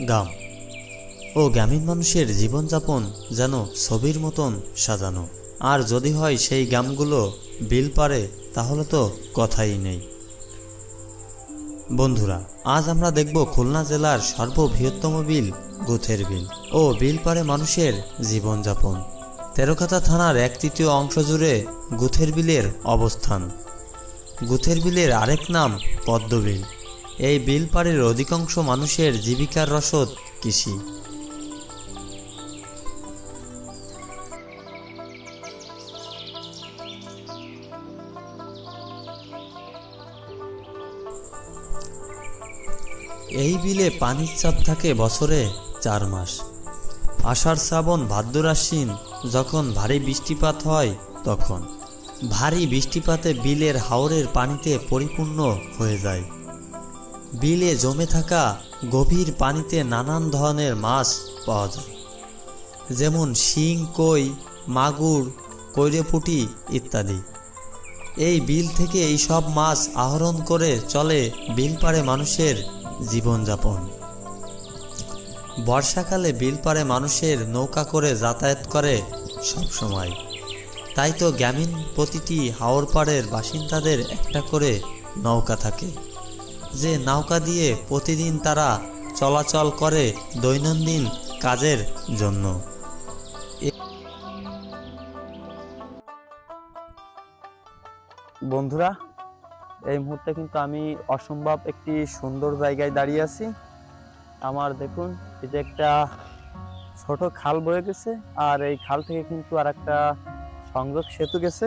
গ্রাম ও গ্রামীণ মানুষের জীবনযাপন যেন ছবির মতন সাজানো। আর যদি হয় সেই গ্রামগুলো বিল পারে তাহলে তো কথাই নেই। বন্ধুরা, আজ আমরা দেখব খুলনা জেলার সর্ববৃহত্তম বিল গুথের বিল ও বিল পারে মানুষের জীবনযাপন। তেরোখাতা থানার এক তৃতীয় অংশ জুড়ে গুথের বিলের অবস্থান। গুথের বিলের আরেক নাম পদ্মবিল। এই বিল পাড়ের অধিকাংশ মানুষের জীবিকার রসদ কৃষি। এই বিলে পানির চাপ থাকে বছরে চার মাস। আষাঢ়, শ্রাবণ ভাদ্র যখন ভারী বৃষ্টিপাত হয় তখন। ভারী বৃষ্টিপাতে বিলের হাওরের পানিতে পরিপূর্ণ হয়ে যায়। বিলে জমে থাকা গভীর পানিতে নানান ধরনের মাছ পাওয়া যায়। যেমন শিং, কই, মাগুর কৈরেপুটি ইত্যাদি। এই বিল থেকে এই সব মাছ আহরণ করে চলে বিল পাড়ে মানুষের জীবনযাপন। বর্ষাকালে বিল পাড়ে মানুষের নৌকা করে যাতায়াত করে সব সময়। তাই তো গ্রামীণ প্রতিটি হাওর পাড়ের বাসিন্দাদের একটা করে নৌকা থাকে। যে নৌকা দিয়ে প্রতিদিন তারা চলাচল করে দৈনন্দিন কাজের জন্য। বন্ধুরা, এই মুহূর্তে কিন্তু আমি অসম্ভব একটি সুন্দর জায়গায় দাঁড়িয়ে আছি। আমার দেখুন যে একটা ছোট খাল বয়ে গেছে, আর এই খাল থেকে কিন্তু আর একটা সংযোগ সেতু গেছে।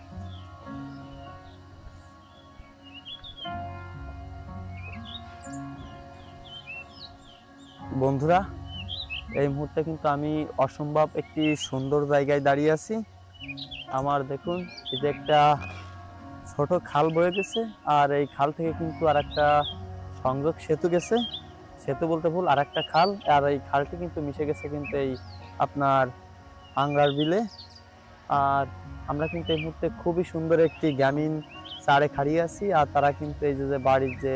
বন্ধুরা, এই মুহূর্তে কিন্তু আমি অসম্ভব একটি সুন্দর জায়গায় দাঁড়িয়ে আছি। আমার দেখুন, এই যে একটা ছোট খাল বয়ে গেছে, আর এই খাল থেকে কিন্তু আর একটা সংযোগ সেতু গেছে। সেতু বলতে ভুল আর একটা খাল, আর এই খালটি কিন্তু মিশে গেছে কিন্তু এই আপনার আংরার বিলে। আর আমরা কিন্তু এই মুহূর্তে খুবই সুন্দর একটি গ্রামীণ চারে খাড়িয়ে আছি, আর তারা কিন্তু এই যে যে বাড়ির যে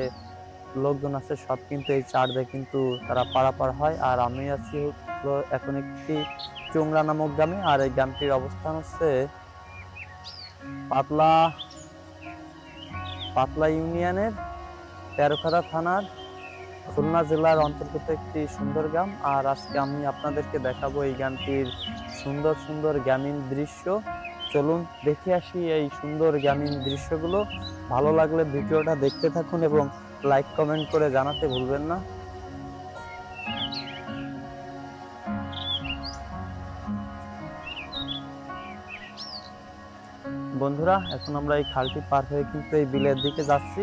লোকজন আছে, সব কিন্তু এই চার দিয়ে কিন্তু তারা পারাপার হয়। আর আমি আছি এখন একটি চোংরা নামক গ্রামে, আর এই গ্রামটির অবস্থান হচ্ছে পাতলা পাতলা ইউনিয়নের তেরোখাদা থানার খুলনা জেলার অন্তর্গত একটি সুন্দর গ্রাম। আর আজকে আমি আপনাদেরকে দেখাবো এই গ্রামটির সুন্দর সুন্দর গ্রামীণ দৃশ্য। চলুন দেখে আসি এই সুন্দর গ্রামীণ দৃশ্যগুলো। ভালো লাগলে ভিডিওটা দেখতে থাকুন এবং লাইক কমেন্ট করে জানাতে ভুলবেন না। বন্ধুরা, এখন আমরা এই খালটি পার হয়ে কিন্তু এই বিলের দিকে যাচ্ছি।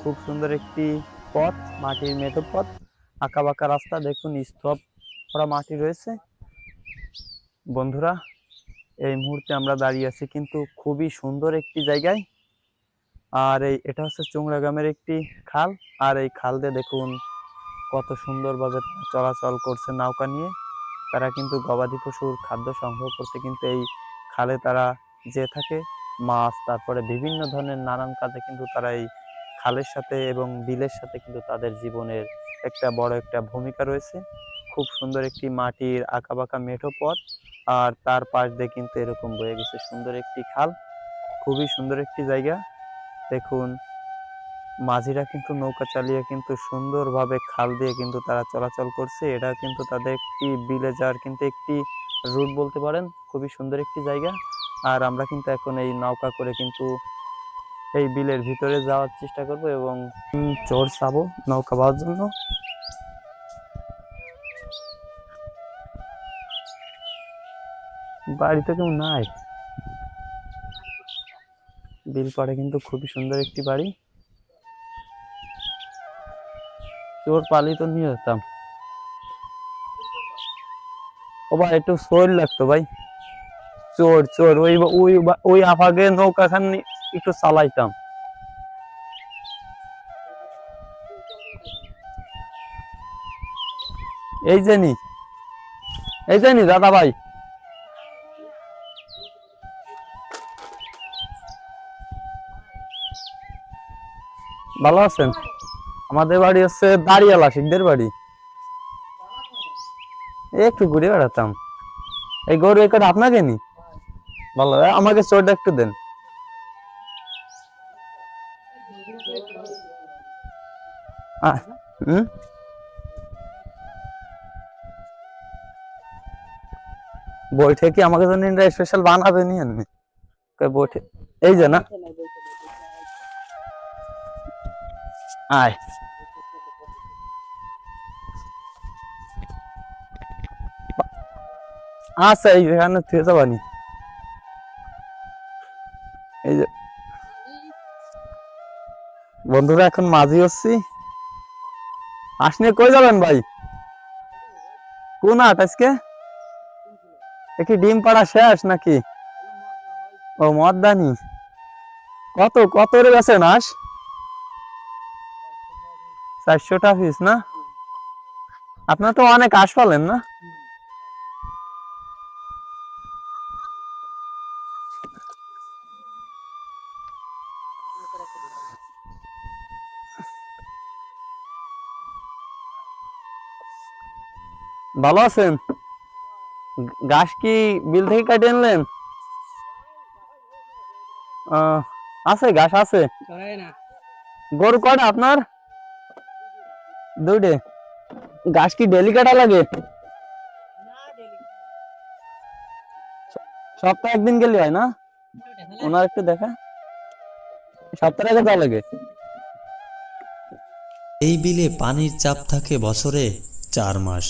খুব সুন্দর একটি পথ, মাটির মেঠো পথ। আঁকা বাঁকা রাস্তা, দেখুন স্তব করা মাটি রয়েছে। বন্ধুরা, এই মুহূর্তে আমরা দাঁড়িয়ে আছি কিন্তু খুবই সুন্দর একটি জায়গায়। আর এই, এটা হচ্ছে চোংরা গ্রামের একটি খাল। আর এই খাল দিয়ে দেখুন কত সুন্দরভাবে চলাচল করছে নৌকা নিয়ে। তারা কিন্তু গবাদি পশুর খাদ্য সংগ্রহ করতে কিন্তু এই খালে তারা যে থাকে। মাছ, তারপরে বিভিন্ন ধরনের নানান কাজে কিন্তু তারা এই খালের সাথে এবং বিলের সাথে কিন্তু তাদের জীবনের একটা বড় একটা ভূমিকা রয়েছে। খুব সুন্দর একটি মাটির আঁকাবাঁকা মেঠো পথ। আর তার পাশ দিয়ে কিন্তু এরকম বয়ে গেছে সুন্দর একটি খাল। খুবই সুন্দর একটি জায়গা। দেখুন, মাঝিরা কিন্তু নৌকা চালিয়ে কিন্তু সুন্দরভাবে খাল দিয়ে কিন্তু তারা চলাচল করছে। এটা কিন্তু তাদের একটি বিলে যাওয়ার কিন্তু একটি রুট বলতে পারেন, খুবই সুন্দর একটি জায়গা। আর আমরা কিন্তু এখন এই নৌকা করে কিন্তু এই বিলের ভিতরে যাওয়ার চেষ্টা করব এবং চোর চাবো নৌকা পাওয়ার জন্য। বাড়িতে কেউ নাই? বিল পাড়ে কিন্তু খুবই সুন্দর একটি বাড়ি। চোর পালি তো নিয়ে যেতাম। ও ভাই, একটু শরীর লাগতো ভাই। চোর চোর, ওই ওই ওই আফাগে নৌকা খান একটু চালাইতাম। এই যে নি, এই যে নি দাদা ভাই। ভালো আছেন? আমাদের বাড়ি হচ্ছে দাঁড়িয়ালা শিখদের বাড়ি। একটু ঘুরে বেড়াতাম। এই গরু এই কটা আপনাকে নি? ভালো আমাকে চোরটা একটু দেন? বইটা কি আমাকে জন্য স্পেশাল বানাবে নি এমনি এই যে না। আয় আচ্ছা এই এখানে থেকে যাবানি এই যে বন্ধুরা, এখন মাঝি হচ্ছি। আসনে কই যাবেন ভাই? কোন আট আজকে? এ কি ডিম পাড়া শেষ নাকি? ও মদদানি। কত কত রে গেছে নাস চারশোটা পিস না? আপনার তো অনেক আশ পালেন না? ভালো আছেন? গাছ কি বিল থেকে কাটে আনলেন? আহ, আছে ঘাস আছে? গরু কটা আপনার? দুইটে। ঘাস কি ডেলি কাটা লাগে? সপ্তাহে একদিন গেলে হয় না? ওনার একটু দেখা। সপ্তাহে কাটা লাগে? এই বিলে পানির চাপ থাকে বছরে চার মাস।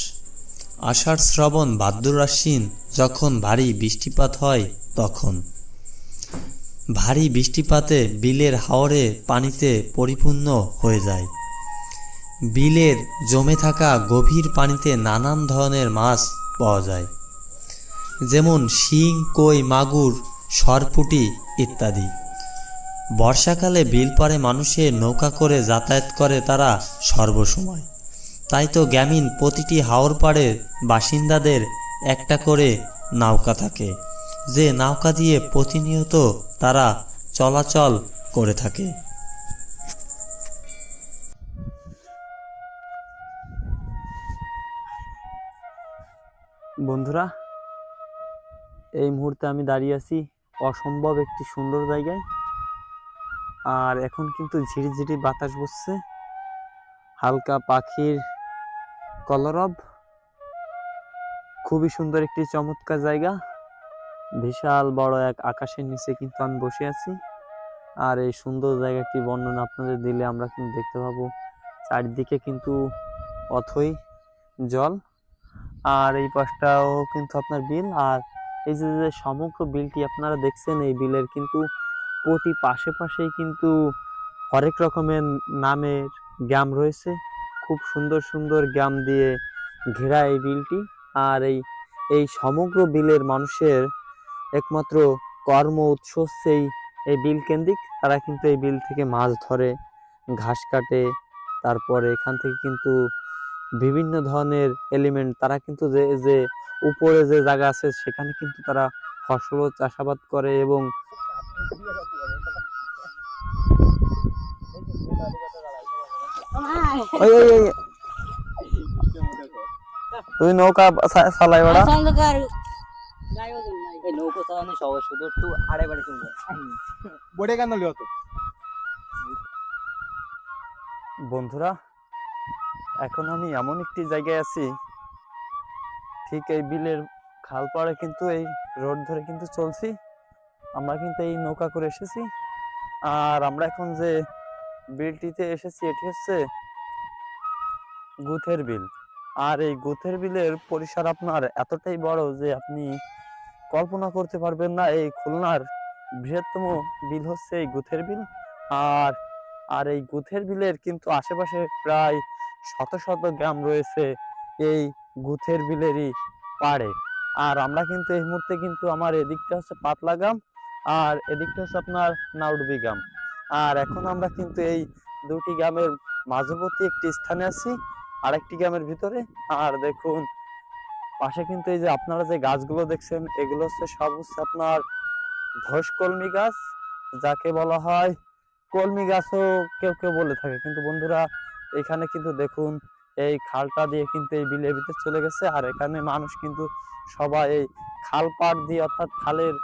আষাঢ় শ্রাবণ ভাদ্র আশ্বিন যখন ভারী বৃষ্টিপাত হয় তখন। ভারী বৃষ্টিপাতে বিলের হাওরে পানিতে পরিপূর্ণ হয়ে যায়। বিলের জমে থাকা গভীর পানিতে নানান ধরনের মাছ পাওয়া যায়। যেমন শিং, কই, মাগুর, সরপুটি ইত্যাদি। বর্ষাকালে বিল পারে মানুষে নৌকা করে যাতায়াত করে তারা সর্বসময়। তাই তো গ্রামীণ প্রতিটি হাওর পাড়ের বাসিন্দাদের একটা করে নৌকা থাকে, যে নৌকা দিয়ে প্রতিনিয়ত তারা চলাচল করে থাকে। বন্ধুরা, এই মুহূর্তে আমি দাঁড়িয়ে আছি অসম্ভব একটি সুন্দর জায়গায়। আর এখন কিন্তু ঝিরিঝিরি বাতাস বসছে। হালকা পাখির কলরব। খুবই সুন্দর একটি চমৎকার জায়গা। বিশাল বড় এক আকাশের নিচে কিন্তু আমি বসে আছি। আর এই সুন্দর জায়গাটি বর্ণনা আপনাদের দিলে আমরা কিন্তু দেখতে পাবো। চারিদিকে কিন্তু অথই জল। আর এই পাশটাও কিন্তু আপনার বিল। আর এই যে যে সমগ্র বিলটি আপনারা দেখছেন, এই বিলের কিন্তু প্রতি পাশে পাশেই কিন্তু হরেক রকমের নামের গ্রাম রয়েছে। খুব সুন্দর সুন্দর গ্রাম দিয়ে ঘেরা এই বিলটি। আর এই এই সমগ্র বিলের মানুষের একমাত্র কর্ম উৎস এই এই বিল কেন্দ্রিক। তারা কিন্তু এই বিল থেকে মাছ ধরে, ঘাস কাটে, তারপরে এখান থেকে কিন্তু বিভিন্ন ধরনের এলিমেন্ট তারা কিন্তু যে যে উপরে যে জায়গা আছে সেখানে কিন্তু তারা ফসল চাষাবাদ করে এবং তুই নৌকা চালাই বেড়া। এই চালানো সহজ শুধু একটু আড়ে বাড়ি শুনব বোটে কেন বন্ধুরা এখন আমি এমন একটি জায়গায় আছি, ঠিক এই বিলের খাল পাড়ে কিন্তু এই রোড ধরে কিন্তু চলছি। আমরা কিন্তু এই নৌকা করে এসেছি। আর আমরা এখন যে বিলটিতে এসেছি, এটি হচ্ছে গুথের বিল। আর এই গুথের বিলের পরিসর আপনার এতটাই বড় যে আপনি কল্পনা করতে পারবেন না, এই খুলনার বৃহত্তম বিল হচ্ছে এই গুথের বিল। আর আর এই গুথের বিলের কিন্তু আশেপাশে প্রায় শত শত গ্রাম রয়েছে এই গুথের বিলেরই পাড়ে। আর আমরা কিন্তু এই মুহূর্তে কিন্তু আমার এদিকটা হচ্ছে পাতলা গ্রাম, আর এদিকটা হচ্ছে আপনার নাউডবি গ্রাম। আর এখন আমরা কিন্তু এই দুটি গ্রামের মাঝবর্তী একটি স্থানে আছি, আরেকটি গ্রামের ভিতরে। আর দেখুন, পাশে কিন্তু এই যে আপনারা যে গাছগুলো দেখছেন, এগুলো হচ্ছে সব হচ্ছে আপনার ধস কলমি গাছ, যাকে বলা হয় কলমি গাছও কেউ কেউ বলে থাকে। কিন্তু বন্ধুরা এখানে কিন্তু দেখুন, এই খালটা দিয়ে কিন্তু এই বিলের ভিতরে চলে গেছে। আর এখানে মানুষ কিন্তু সবাই এই খাল পাড় দিয়ে অর্থাৎ খালের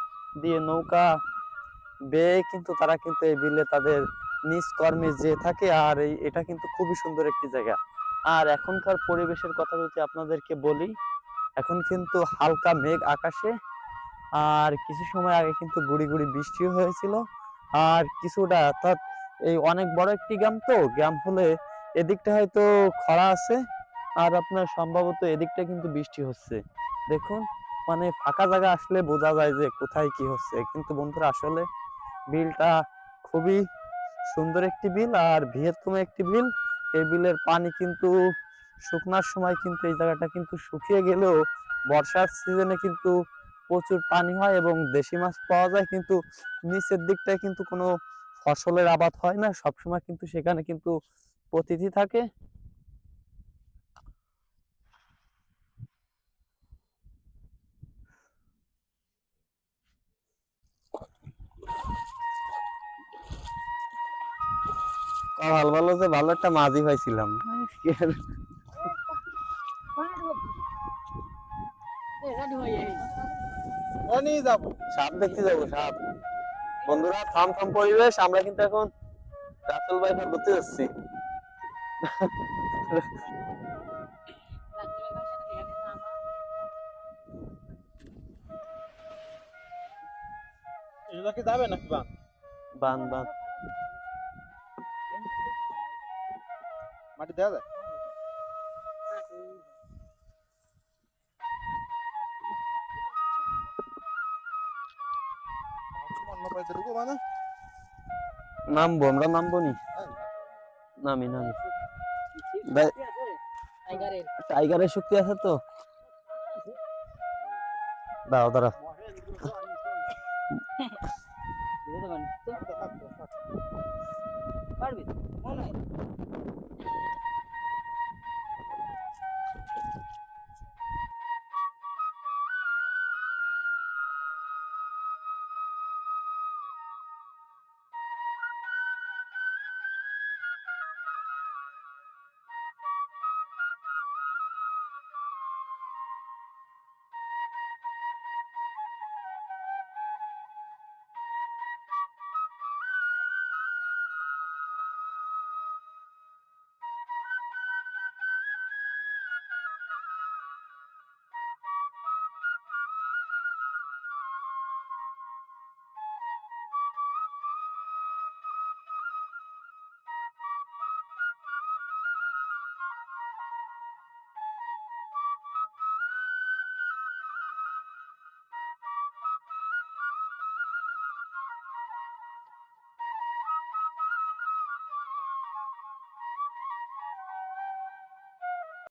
দিয়ে নৌকা বেয়ে কিন্তু তারা কিন্তু এই বিলে তাদের নিজ কর্মে যে থাকে। আর এই, এটা কিন্তু খুবই সুন্দর একটি জায়গা। আর এখনকার পরিবেশের কথা যদি আপনাদেরকে বলি, এখন কিন্তু হালকা মেঘ আকাশে। আর কিছু সময় আগে কিন্তু গুড়ি গুড়ি বৃষ্টিও হয়েছিল। আর কিছুটা অর্থাৎ এই অনেক বড় একটি গ্রাম তো, গ্রাম হলে এদিকটা হয়তো খরা আছে, আর আপনার সম্ভবত এদিকটা কিন্তু বৃষ্টি হচ্ছে। দেখুন মানে ফাঁকা জায়গা আসলে বোঝা যায় যে কোথায় কি হচ্ছে। কিন্তু বন্ধুরা, আসলে বিলটা খুবই সুন্দর একটি বিল আর বৃহত্তম একটি বিল। এই বিলের পানি কিন্তু শুকনার সময় কিন্তু এই জায়গাটা কিন্তু শুকিয়ে গেলেও বর্ষার সিজনে কিন্তু প্রচুর পানি হয় এবং দেশি মাছ পাওয়া যায়, কিন্তু নিচের দিকটায় কিন্তু কোনো ফসলের আবাদ হয় না। সবসময় কিন্তু সেখানে কিন্তু প্রতিথি থাকে? ভালো ভালো যে ভালো একটা মাঝি পাইছিলাম। যাব। সাপ দেখতে যাব সাপ। বন্ধুরা থাম থাম পরিবেশ আমরা কিন্তু এখন রাসেল ভাই ঘুরতে যাচ্ছি। এটা কি যাবে নাকি বান বান বান মাটি দেওয়া যায় অন্য পাইতে ঢুকো মানে নামবো আমরা নামবো নি নামি নামি টাইগারের। শক্তি আছে তো। দাও দাঁড়া পারবি।